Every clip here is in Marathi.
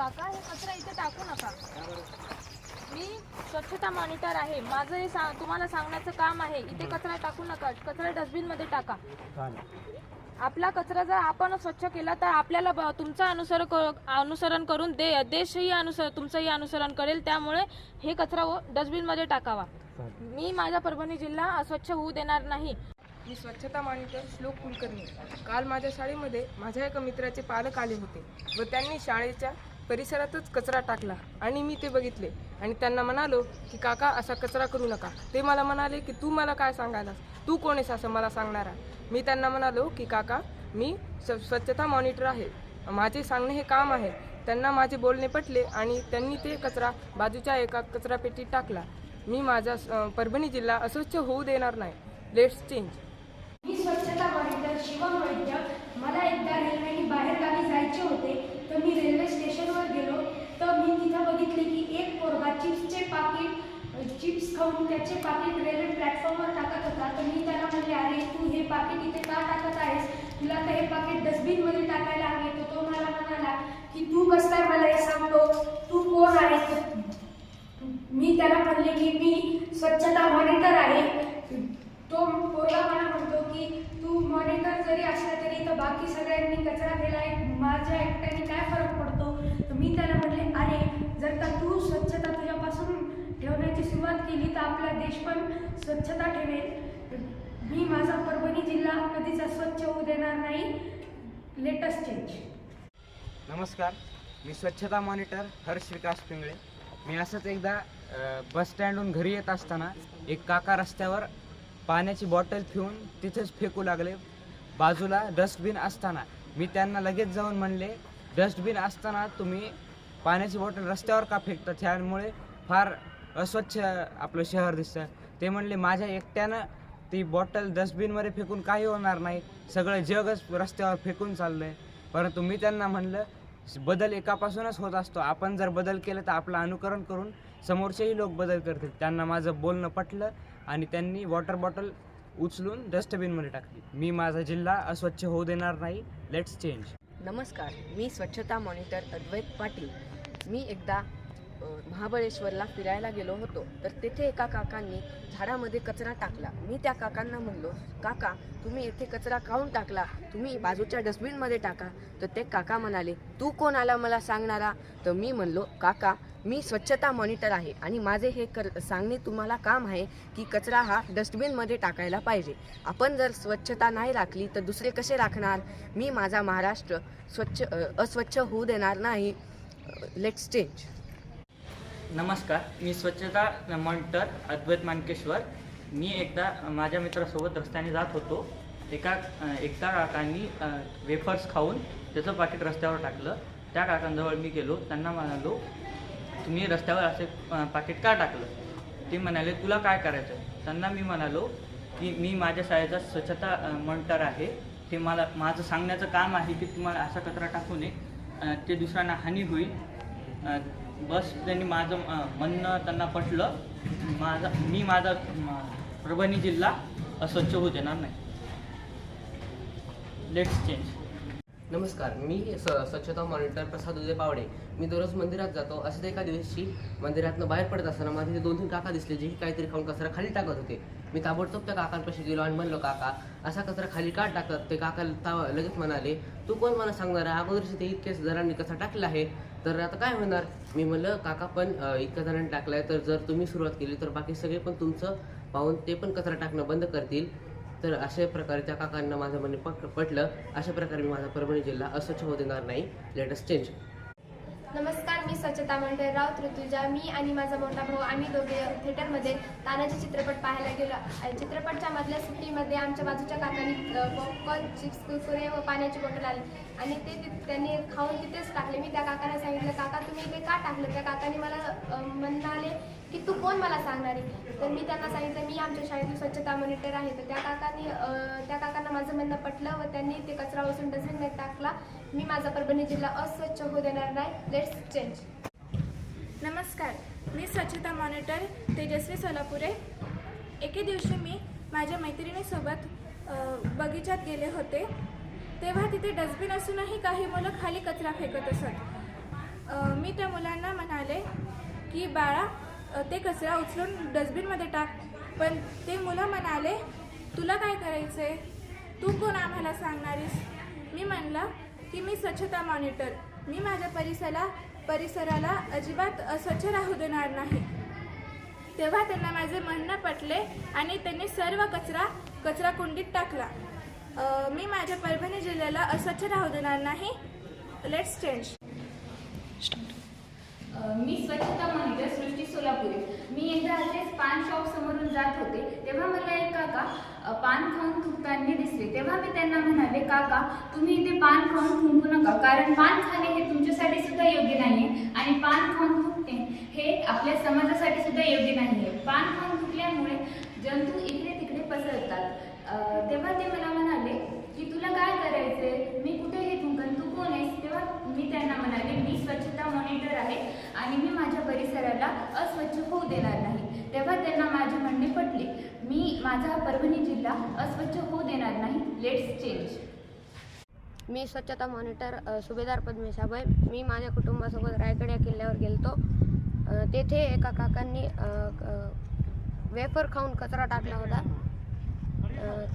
काका हे कचरा इथे टाकू नका. मी स्वच्छता मॉनिटर आहे. माझं हे सा तुम्हाला सांगण्याचं काम आहे. इथे कचरा टाकू नका. कचरा डस्टबिनमध्ये टाका. आपला कचरा जर आपण स्वच्छ केला तर आपल्याला ब- तुमचं अनुसर क- अनुसरण करून दे देशही अनुसर तुमचंही अनुसरण करेल. त्यामुळे हे कचरा डस्टबिनमध्ये टाकावा. मी माझा परभणी जिल्हा अस्वच्छ होऊ देणार नाही. मी स्वच्छता मॉनिटर श्लोक कुलकर्णी. काल माझ्या शाळेमध्ये माझ्या एका मित्राचे पालक आले होते व त्यांनी शाळेच्या परिसरातच कचरा टाकला आणि मी ते बघितले. आणि त्यांना म्हणालो की काका असा कचरा करू नका. ते मला म्हणाले की तू मला काय सांगायलास? तू कोण आहेस असं मला सांगणारा? मी त्यांना म्हणालो की काका मी स्वच्छता मॉनिटर आहे. माझे सांगणे हे काम आहे. त्यांना माझे बोलणे पटले आणि त्यांनी ते कचरा बाजूच्या एका कचरापेटीत टाकला. मी माझा परभणी जिल्हा अस्वच्छ होऊ देणार नाही. लेट्स चेंज मी स्वच्छता मॉनिटर शिवम वैद्य मला एकदा रेल्वेने बाहेरगावी जायचे होते तर मी रेल्वे स्टेशनवर गेलो तर मी तिथं बघितले की एक पोरगा चिप्सचे पाकिट चिप्स खाऊन त्याचे पाकिट रेल्वे प्लॅटफॉर्मवर टाकत होता. तर मी त्याला म्हणले अरे तू हे पाकिट इथे का टाकत आहेस? तुला तर हे पाकिट डस्टबिनमध्ये टाकायला हवे तर तो मला म्हणाला की तू कसं काय मला हे सांगतो. तू कोण आहेस मी त्याला म्हणले की मी स्वच्छता मॉनिटर आहे. तो पोरगा मला म्हणतो की तू मॉनिटर जरी असला तरी तर बाकी सगळ्यांनी कचरा केला माझ्या एकट्याने काय फरक पडतो तर मी त्याला म्हणले अरे जर का तू स्वच्छता तुझ्यापासून ठेवण्याची सुरुवात केली तर आपला देश पण स्वच्छता ठेवेल. मी माझा परभणी जिल्हा कधीच अस्वच्छ होऊ देणार नाही. लेटेस्ट चेंज नमस्कार. मी स्वच्छता मॉनिटर हर्ष विकास पिंगळे. मी असंच एकदा बस स्टँडहून घरी येत असताना एक काका रस्त्यावर पाण्याची बॉटल ठेवून तिथेच फेकू लागले. बाजूला डस्टबिन असताना मी त्यांना लगेच जाऊन म्हणले डस्टबिन असताना तुम्ही पाण्याची बॉटल रस्त्यावर का फेकता? त्यामुळे फार अस्वच्छ आपलं शहर दिसतं ते म्हणले माझ्या एकट्यानं ती बॉटल डस्टबिनमध्ये फेकून काही होणार नाही. सगळं जगच रस्त्यावर फेकून चाललं आहे परंतु मी त्यांना म्हणलं बदल एकापासूनच होत असतो. आपण जर बदल केलं तर आपलं अनुकरण करून समोरचेही लोक बदल करतील. त्यांना माझं बोलणं पटलं आणि त्यांनी वॉटर बॉटल उचलून डस्टबिनमध्ये टाकली. मी माझा जिल्हा अस्वच्छ होऊ देणार नाही. लेट्स चेंज नमस्कार. मी स्वच्छता मॉनिटर अद्वैत पाटील. मी एकदा महाबळेश्वरला फिरायला गेलो होतो. तर तेथे एका काकांनी झाडामध्ये कचरा टाकला. मी त्या काकांना म्हणलो काका तुम्ही येथे कचरा काऊन टाकला? तुम्ही बाजूच्या डस्टबिनमध्ये टाका. तर ते काका म्हणाले तू कोण आला मला सांगणारा? तर मी म्हणलो काका मी स्वच्छता मॉनिटर आहे आणि माझे हे कर सांगणे तुम्हाला काम आहे की कचरा हा डस्टबिनमध्ये टाकायला पाहिजे. आपण जर स्वच्छता नाही राखली तर दुसरे कसे राखणार? मी माझा महाराष्ट्र स्वच्छ अस्वच्छ होऊ देणार नाही. लेट्स चेंज नमस्कार मी स्वच्छता मॉनिटर अद्वैत मानकेश्वर. मी एकदा माझ्या मित्रासोबत रस्त्याने जात होतो. एका एकदा काकांनी वेफर्स खाऊन त्याचं पाकिट रस्त्यावर टाकलं. त्या काकांजवळ मी गेलो. त्यांना म्हणालो तुम्ही रस्त्यावर असे पाकिट का टाकलं? ते म्हणाले तुला काय करायचं त्यांना मी म्हणालो की मी माझ्या शाळेचा स्वच्छता मॉनिटर आहे. ते मला माझं सांगण्याचं काम आहे की तुम्हाला असा कचरा टाकू नये. ते दुसऱ्यांना हानी होईल. बस त्यांनी माझं म्हणणं त्यांना पटलं. माझा मी माझा परभणी जिल्हा अस्वच्छ होऊ देणार नाही. लेट्स चेंज नमस्कार मी स स्वच्छता मॉनिटर प्रसाद उदय पावडे. मी दररोज मंदिरात जातो. असं एका दिवशी मंदिरातनं बाहेर पडत असताना मला तिथे दोन तीन काका दिसले जे काहीतरी खाऊन कचरा खाली टाकत होते. मी ताबडतोब त्या काकांपाशी गेलो आणि म्हणलो काका असा कचरा खाली का टाकत? ते काका ताव लगेच म्हणाले तू कोण मला सांगणार? आहे अगोदरशी ते इतकेच जरांनी कचरा टाकला आहे. तर आता काय होणार? मी म्हणलं काका पण इतका इतक्या जणांनी टाकलाय तर जर तुम्ही सुरुवात केली तर बाकी सगळे पण तुमचं पाहून ते पण कचरा टाकणं बंद करतील. तर अशा प्रकारे त्या काकांना माझं म्हणणे पट पटलं. अशा प्रकारे मी माझा परभणी जिल्हा अस्वच्छ होऊ देणार नाही. लेटेस्ट चेंज नमस्कार मी स्वच्छता मंडळराव राऊत ऋतुजा. मी आणि माझा मोठा भाऊ आम्ही दोघे थिएटरमध्ये तानाजी चित्रपट पाहायला गेलो. चित्रपटच्या मधल्या सुट्टीमध्ये आमच्या बाजूच्या काकांनी पॉपकॉर्न चिप्स कुरकुरे व पाण्याची बॉटल आली आणि ते ति- त्यांनी खाऊन तिथेच टाकले. मी त्या काकांना सांगितलं काका तुम्ही इथे का टाकलं? त्या काकांनी मला म्हणाले की तू कोण मला सांगणार? आहे तर मी त्यांना सांगितलं मी आमच्या शाळेतील स्वच्छता मॉनिटर आहे. तर त्या काकांनी त्या काकांना माझं पटलं व त्यांनी ते कचरा उचलून डस्टबिनमध्ये टाकला. मी माझा परभणी जिल्हा अस्वच्छ होऊ देणार नाही. लेट्स चेंज नमस्कार. मी स्वच्छता मॉनिटर तेजस्वी सोलापुरे. एके दिवशी मी माझ्या मैत्रिणीसोबत बगीचात गेले होते. तेव्हा तिथे डस्टबिन असूनही काही मुलं खाली कचरा फेकत असत. मी त्या मुलांना म्हणाले की बाळा ते कचरा उचलून डस्टबिनमध्ये टाक. पण ते मुलं म्हणाले तुला काय करायचं आहे तू कोण आम्हाला सांगणारीस? मी म्हणलं की मी स्वच्छता मॉनिटर. मी माझ्या परिसराला परिसराला अजिबात अस्वच्छ राहू देणार नाही. तेव्हा त्यांना माझे म्हणणं पटले आणि त्यांनी सर्व कचरा कचरा कुंडीत टाकला. मी माझ्या परभणी जिल्ह्याला अस्वच्छ राहू देणार नाही. लेट्स चेंज मी स्वच्छता मॉनिटर सृष्टी सोलापुरे. मी एकदा असेच पान शॉप समोरून जात होते. तेव्हा मला एक काका पान खाऊन थुंकताना दिसले. तेव्हा मी त्यांना म्हणाले काका तुम्ही इथे पान खाऊन थुंकू नका कारण पान खाणे हे तुमच्यासाठी सुद्धा योग्य नाही आणि पान खाऊन थुंकणे हे आपल्या समाजासाठी सुद्धा योग्य नाही आहे पान खाऊन थुंकल्यामुळे जंतू इकडे तिकडे पसरतात. तेव्हा ते मला म्हणाले की तुला काय करायचंय? मी कुठे हे थुंकन? तू कोण आहेस? तेव्हा मी त्यांना म्हणाले मी स्वच्छता मॉनिटर आहे आणि मी माझ्या परिसराला अस्वच्छ होऊ देणार नाही. तेव्हा त्यांना माझे म्हणणे पटले. मी माझा परभणी जिल्हा अस्वच्छ होऊ देणार नाही. लेट्स चेंज मी स्वच्छता मॉनिटर सुभेदार पद्मेशाबाई. मी माझ्या कुटुंबासोबत रायगड या किल्ल्यावर गेलतो. तेथे एका काकांनी वेफर खाऊन कचरा टाकला होता.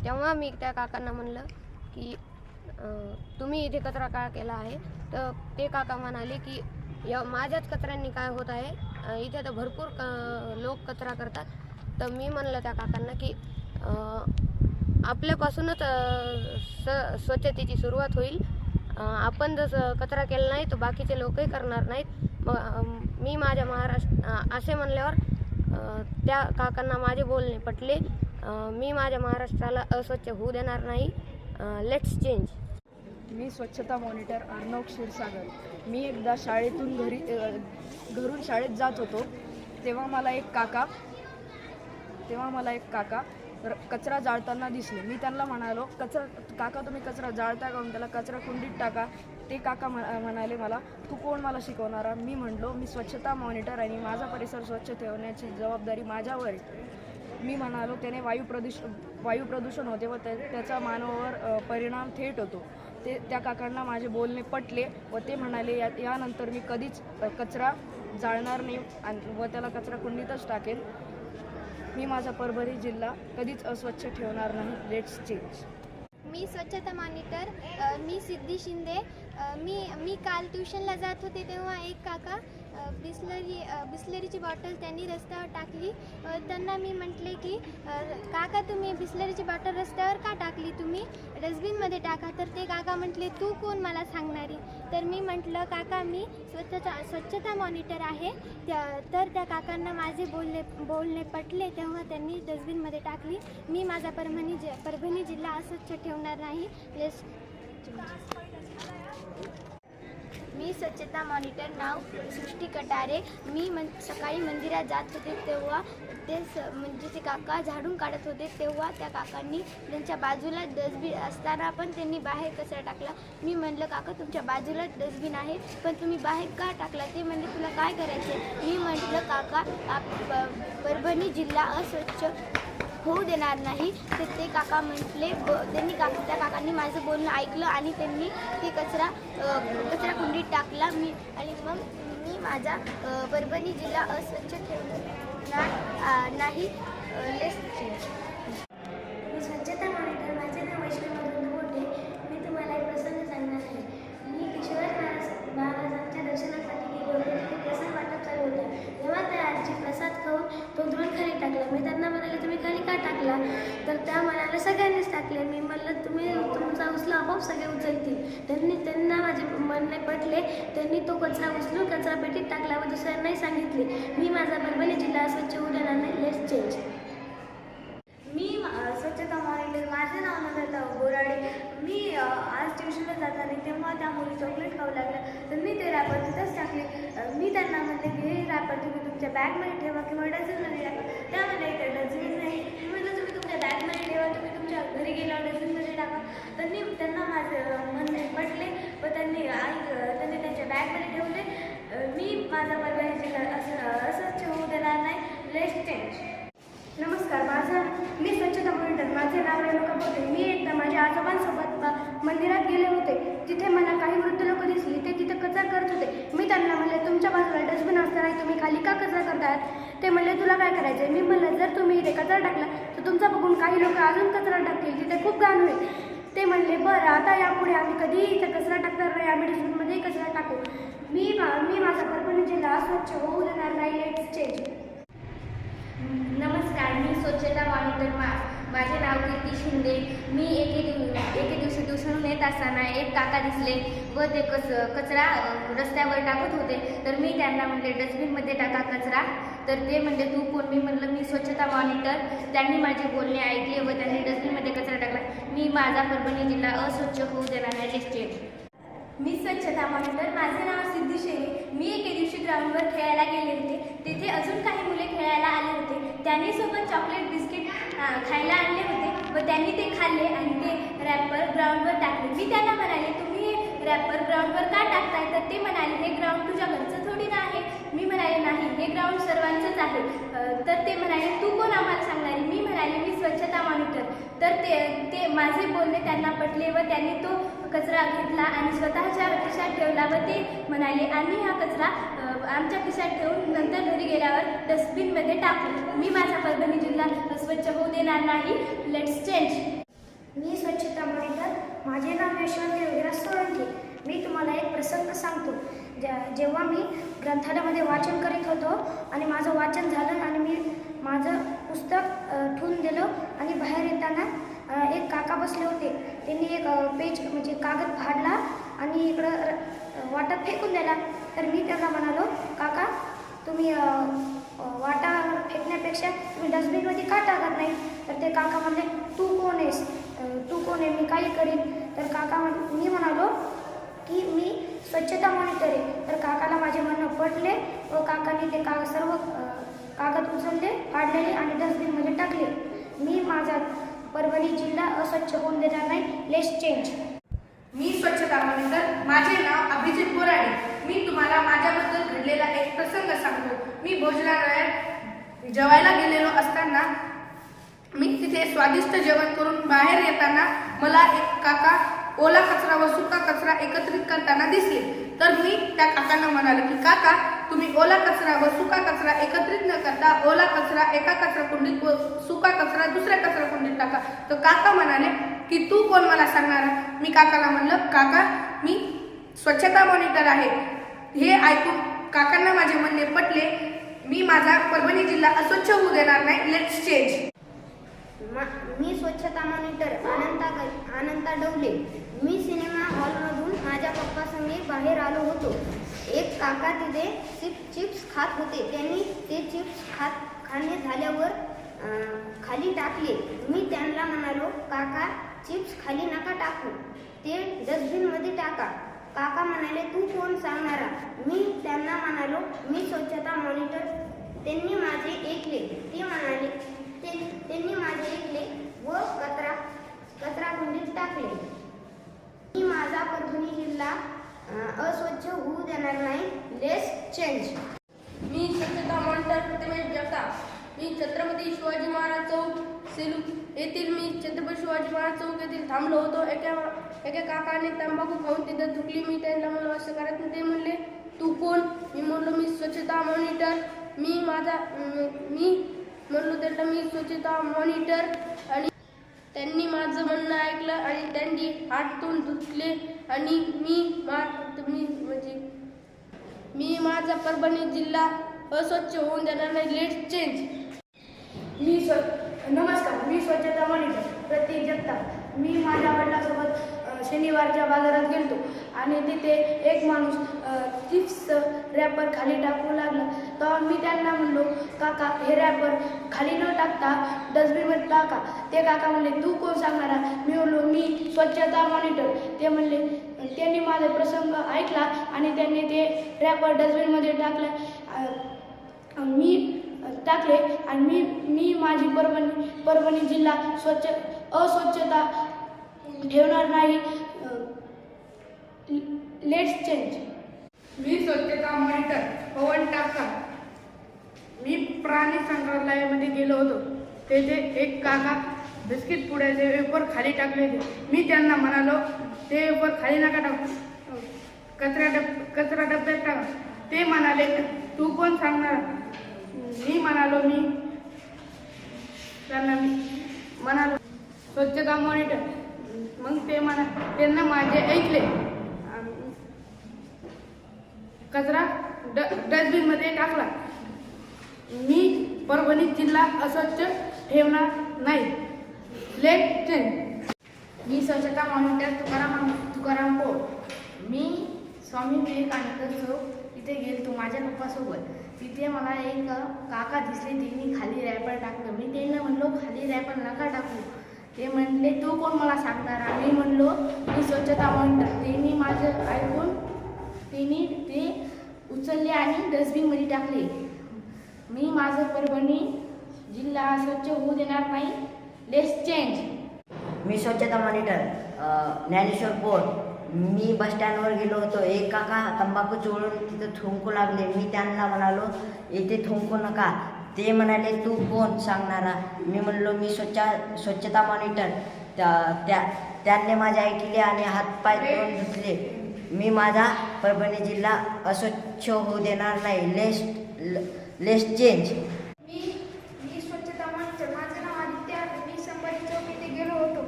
तेव्हा मी त्या काकांना म्हणलं की तुम्ही इथे कचरा का केला आहे? तर ते काका म्हणाले की या माझ्याच कचऱ्यांनी काय होत आहे? इथे तर भरपूर क लोक कचरा करतात. तर मी म्हणलं त्या काकांना की आपल्यापासूनच स स्वच्छतेची सुरुवात होईल. आपण जसं कचरा केला नाही तर बाकीचे लोकही करणार नाहीत. मग मी माझ्या महाराष्ट्र असे म्हणल्यावर त्या काकांना माझे बोलणे पटले. मी माझ्या महाराष्ट्राला अस्वच्छ होऊ देणार नाही. लेट्स चेंज मी स्वच्छता मॉनिटर अर्णव क्षीरसागर. मी एकदा शाळेतून घरी घरून शाळेत जात होतो. तेव्हा मला एक काका तेव्हा मला एक काका र- कचरा जाळताना दिसले. मी त्यांना म्हणालो कचरा काका तुम्ही कचरा जाळता का? त्याला कचरा कुंडीत टाका. ते काका म्हणाले मला तू कोण मला शिकवणारा? मी म्हणलो मी स्वच्छता मॉनिटर आणि माझा परिसर स्वच्छ ठेवण्याची जबाबदारी माझ्यावर मी म्हणालो त्याने वायू प्रदूष वायू प्रदूषण होते व त्याचा मानवावर परिणाम थेट होतो. ते त्या काकांना माझे बोलणे पटले व ते म्हणाले या यानंतर मी कधीच कचरा जाळणार नाही आणि व त्याला कचरा कुंडीतच टाकेन. मी माझा परभणी जिल्हा कधीच अस्वच्छ ठेवणार नाही. लेट्स चेंज मी स्वच्छता मॉनिटर मी सिद्धी शिंदे मी मी काल ट्युशनला जात होते तेव्हा एक काका बिस्लरी अ, बिस्लरीची बॉटल त्यांनी रस्त्यावर टाकली. त्यांना मी म्हटले की काका तुम्ही बिस्लरीची बॉटल रस्त्यावर का टाकली? तुम्ही डस्टबिनमध्ये टाका. तर ते काका म्हटले तू कोण मला सांगणारी? तर मी म्हटलं काका मी स्वच्छता स्वच्छता मॉनिटर आहे. त्या तर त्या काकांना माझे बोलणे बोलणे पटले तेव्हा त्यांनी डस्टबिनमध्ये टाकली. मी माझा परभणी जि परभणी जिल्हा अस्वच्छ ठेवणार नाही. लेस मी स्वच्छता मॉनिटर नाव सृष्टी कटारे. मी मन सकाळी मंदिरात जात होते तेव्हा ते स म्हणजे ते काका झाडून काढत होते तेव्हा त्या काकांनी त्यांच्या बाजूला डस्टबिन असताना पण त्यांनी बाहेर कचरा टाकला. मी म्हणलं काका तुमच्या बाजूला डस्टबिन आहे पण तुम्ही बाहेर का टाकला? ते म्हणले तुला काय करायचं मी म्हटलं काका आप परभणी जिल्हा अस्वच्छ होऊ देणार नाही. तर ते काका म्हटले ब त्यांनी काका त्या काकांनी माझं बोलणं ऐकलं आणि त्यांनी ते कचरा कचरा कुंडीत टाकला. मी आणि मग मी माझा परभणी जिल्हा अस्वच्छ ठेवणार नाही लेस चेंज मी स्वच्छता मॉनिटर माझे नाव वैष्णव मधुर मोठे मी तुम्हाला एक प्रसंग सांगणार आहे मी किशोर महाराज महाराजांच्या दर्शनासाठी गेलो होते तिथे प्रसाद वाटप चालू होतं तेव्हा त्या आजी प्रसाद खाऊन तो द्रोण खाली टाकला मी त्यांना म्हणाले तुम्ही खाली का टाकला तर त्या म्हणाले सगळ्यांनीच टाकले. मी म्हणलं तुम्ही तुमचा उचला आपोआप सगळे उचलतील. त्यांनी त्यांना माझे म्हणणे पटले. त्यांनी तो कचरा उचलून कचरा पेटीत टाकला व दुसऱ्यांनाही सांगितले. मी माझा परभणी जिल्हा स्वच्छ होऊ देणार नाही लेस चेंज मी स्वच्छता मॉनिटर माझे नाव नम्रता बोराडे. मी आज ट्युशनला जाताना तेव्हा त्या मुली चॉकलेट खाऊ लागल्या. तर मी ते रॅपर तिथंच टाकले. मी त्यांना म्हणते की हे रॅपर तुम्ही तुमच्या बॅगमध्ये ठेवा किंवा डझनमध्ये टाका. त्यामध्ये डझन इथे डझन नाही मी म्हटलं तुम्ही तुमच्या बॅगमध्ये ठेवा तुम्ही तुमच्या घरी गेल्यावर डस्टबिनमध्ये टाका. त्यांनी त्यांना माझं म्हणणे पटले व त्यांनी आई त्यांनी त्यांच्या बॅगमध्ये ठेवले. मी माझा परभणी जिल्हा असं असंच होऊ देणार नाही. लेस्ट चेंज नमस्कार माझा मी स्वच्छता मॉनिटर माझे नाव रेणुका बोलते मी एकदा माझ्या आजोबांसोबत मंदिरात गेले होते. तिथे मला काही वृद्ध लोक दिसली. ते तिथे कचरा करत होते. मी त्यांना म्हणले आहे. तुम्ही खाली का कचरा करतायत ते म्हणले तुला काय करायचं आहे मी म्हणलं जर तुम्ही इथे कचरा टाकला तुमचा बघून काही लोक अजून कचरा टाकतील. तिथे खूप घाण होईल. ते म्हणले बरं आता यापुढे आम्ही कधीही इथं कचरा टाकणार नाही. आम्ही डस्टबिनमध्येही कचरा टाकू. मी मा- मी माझा परभणी जिल्हा स्वच्छ होऊ देणार नाही लेट्स चेंज नमस्कार मी स्वच्छता मॉनिटर मा माझे नाव कीर्ती शिंदे. मी एके दिव एके दिवशी ट्युशनहून येत असताना एक काका दिसले व ते कच कचरा रस्त्यावर टाकत होते. तर मी त्यांना म्हणले डस्टबिनमध्ये टाका कचरा. तर ते म्हणले तू कोण? मी म्हणलं मी स्वच्छता मॉनिटर. त्यांनी माझे बोलणे ऐकले व त्यांनी डस्टबिनमध्ये कचरा टाकला. मी माझा परभणी जिल्हा अस्वच्छ होऊ देणार नाही स्टेट मी स्वच्छता मॉनिटर. माझे नाव सिद्धी शेरे मी एके दिवशी ग्राउंडवर खेळायला गेले होते. तिथे अजून काही मुले खेळायला आले होते. त्यांनी सोबत चॉकलेट बिस्किट खायला आणले होते. व त्यांनी ते खाल्ले आणि ते रॅपर ग्राउंडवर टाकले. मी त्यांना म्हणाले तुम्ही हे रॅपर ग्राउंडवर का टाकताय? तर ते म्हणाले हे ग्राउंड तुझ्या घरचं थोडी ना आहे. मी म्हणाले नाही हे ग्राउंड सर्वांचंच आहे. तर ते म्हणाले तू कोण आम्हाला सांगणारे? मी म्हणाले मी स्वच्छता मॉनिटर तर ते ते माझे बोलणे त्यांना पटले व त्यांनी तो कचरा घेतला आणि स्वतःच्या खिशात ठेवला व ते म्हणाले आम्ही हा कचरा आमच्या खिशात ठेवून नंतर घरी गेल्यावर डस्टबिनमध्ये टाकू मी माझा परभणी जिल्हा स्वच्छ होऊ देणार नाही. लेट्स चेंज मी स्वच्छता मॉनिटर माझे नाव यशवंत योगीराज सोळंके. मी तुम्हाला एक प्रसंग सांगतो. ज्या जेव्हा मी ग्रंथालयामध्ये वाचन करीत होतो आणि माझं वाचन झालं आणि मी माझं पुस्तक ठेवून दिलं आणि बाहेर येताना एक काका बसले होते. त्यांनी एक पेज म्हणजे कागद फाडला आणि इकडं र- वाटत फेकून दिला. तर मी त्यांना म्हणालो काका तुम्ही वाटा फेकण्यापेक्षा तुम्ही डस्टबिनमध्ये का टाकत नाही? तर ते काका म्हणले तू कोण आहेस? तू कोण आहे? मी काही करीन. तर काका म्हण मी म्हणालो की मी स्वच्छता मॉनिटर आहे. तर काकाला माझे म्हणणं पटले व काकाने ते कागद सर्व कागद उचलले फाडलेले आणि डस्टबिनमध्ये टाकले. मी माझा परभणी जिल्हा अस्वच्छ होऊन देणार नाही लेस चेंज. मी स्वच्छता मॉनिटर माझे नाव अभिजित बोराडे. मी तुम्हाला माझ्याबद्दल घडलेला एक प्रसंग सांगतो. मी भोजनालयात जेवायला गेलेलो असताना मी तिथे स्वादिष्ट जेवण करून बाहेर येताना मला एक काका ओला कचरा व सुका कचरा एकत्रित करताना दिसले. तर मी त्या काकांना म्हणाले की काका तुम्ही ओला कचरा व सुका कचरा एकत्रित न करता ओला कचरा एका कचरा कुंडीत व सुका कचरा दुसऱ्या कचरा कुंडीत टाका. तर काका म्हणाले की तू कोण मला सांगणार? मी काकाला म्हणलं काका मी स्वच्छता मॉनिटर आहे. हे ऐकून काकांना माझे म्हणणे पटले. मी माझा परभणी जिल्हा अस्वच्छ होऊ देणार नाही. लेट्स चेंज मी स्वच्छता मॉनिटर अनंता ग- अनंता डवले. मी सिनेमा हॉलमधून माझ्या पप्पासंगे बाहेर आलो होतो. एक काका तिथे चिप चिप्स खात होते. त्यांनी ते चिप्स खात खाणे झाल्यावर खाली टाकले. मी त्यांना म्हणालो काका चिप्स खाली नका टाकू. ते डस्टबिनमध्ये टाका. काका म्हणाले तू कोण सांगणारा. मी त्यांना म्हणालो मी स्वच्छता मॉनिटर. त्यांनी माझे ऐकले. ते म्हणाले ते त्यांनी माझे ऐकले व कचरा कचरा कुंडीत टाकले. मी माझा परभणी जिल्हा अस्वच्छ होऊ देणार नाही. लेस चेंज मी स्वच्छता मॉनिटर प्रतिमेश जगताप मी छत्रपती शिवाजी महाराज चौक सेलू येथील मी छत्रपती शिवाजी महाराज चौक येथील थांबलो होतो. एका एका काकाने तंबाखू खाऊन तिथं थुकली. मी त्यांना म्हणलो असं करत ते म्हणले तू कोण? मी म्हणलो मी स्वच्छता मॉनिटर. मी माझा मी म्हणलो त्यांना मी स्वच्छता मॉनिटर. आणि त्यांनी माझं म्हणणं ऐकलं आणि त्यांनी हात धुतले आणि मी मा मी म्हणजे मी माझा परभणी जिल्हा अस्वच्छ होऊन देणार नाही. लेट चेंज मी स्व नमस्कार मी स्वच्छता मॉनिटर प्रतीक जगताप. मी माझ्या वडिलांसोबत शनिवारच्या बाजारात गेलतो आणि तिथे एक माणूस चिप्स रॅपर खाली टाकू लागला. तेव्हा मी त्यांना म्हणलो काका हे रॅपर खाली न टाकता डस्टबिनमध्ये टाका. ते काका म्हणले तू कोण सांगणारा मी म्हणलो मी स्वच्छता मॉनिटर. ते म्हणले त्यांनी माझा प्रसंग ऐकला आणि त्यांनी ते रॅपर डस्टबिनमध्ये टाकला. मी टाकले आणि मी मी माझी परभणी परभणी जिल्हा स्वच्छ अस्वच्छता ठेवणार नाही. लेट्स चेंज मी स्वच्छता मॉनिटर पवन टाका मी प्राणी संग्रहालयामध्ये गेलो होतो. तेथे एक काका बिस्किट पुड्याचे वेपर खाली टाकले होते. मी त्यांना म्हणालो ते वेपर खाली नका टाकू. कचरा डब कचरा डब्यात टाका. ते म्हणाले तू कोण सांगणार? मी म्हणालो मी. त्यांना मी म्हणालो स्वच्छता मॉनिटर मग ते म्हणा त्यांना माझे ऐकले. कचरा ड डस्टबिनमध्ये टाकला. मी परभणी जिल्हा अस्वच्छ ठेवणार नाही. लेट चेंज मी स्वच्छता मॉनिटर तुकाराम तुकाराम पोळ. मी स्वामी विवेकानंद चौक इथे गेलतो माझ्या पप्पासोबत. तिथे मला एक काका दिसले त्यांनी खाली रॅपर टाकलं. मी त्यांना म्हणलो खाली रॅपर नका टाकू. ते म्हणले तू कोण मला सांगणार? मी म्हणलो मी स्वच्छता म्हणतात. त्यांनी माझं ऐकून त्यांनी ते उचलले आणि डस्टबिनमध्ये टाकले. मी माझं परभणी जिल्हा स्वच्छ होऊ देणार नाही. लेस चेंज मी स्वच्छता मॉनिटर ज्ञानेश्वर बोर्ड मी बस स्टँडवर गेलो होतो. एक काका तंबाखू चोळून तिथं थुंकू लागले. मी त्यांना म्हणालो इथे थुंकू नका. ते म्हणाले तू कोण? सांगणारा. मी म्हणलो मी स्वच्छ स्वच्छता मॉनिटर त्या त्या त्यांनी माझे ऐकले आणि हातपाय तोंड धुतले. मी माझा परभणी जिल्हा अस्वच्छ होऊ देणार नाही. लेस लेस चेंज मी मी स्वच्छता मॉनिटर माझं नाव आदित्य आहे मी संभाजी चौक इथे गेलो होतो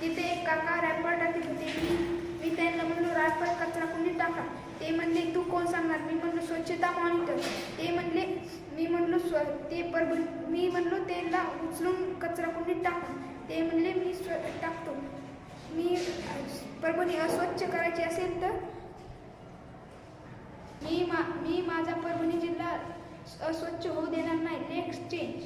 तिथे एक काका रॅपर टाकत होते मी मी त्यांना म्हणलो रॅपर कचरा कुंडीत टाका ते म्हणले तू कोण सांगणार मी म्हणलो स्वच्छता मॉनिटर ते म्हणले मी म्हणलो स्व ते परब मी म्हणलो त्यांना उचलून कचरा कुंडीत टाका ते म्हणले मी स्व टाकतो मी परभणी अस्वच्छ करायची असेल तर? मी मा मी माझा परभणी जिल्हा अस्वच्छ होऊ देणार नाही. Next change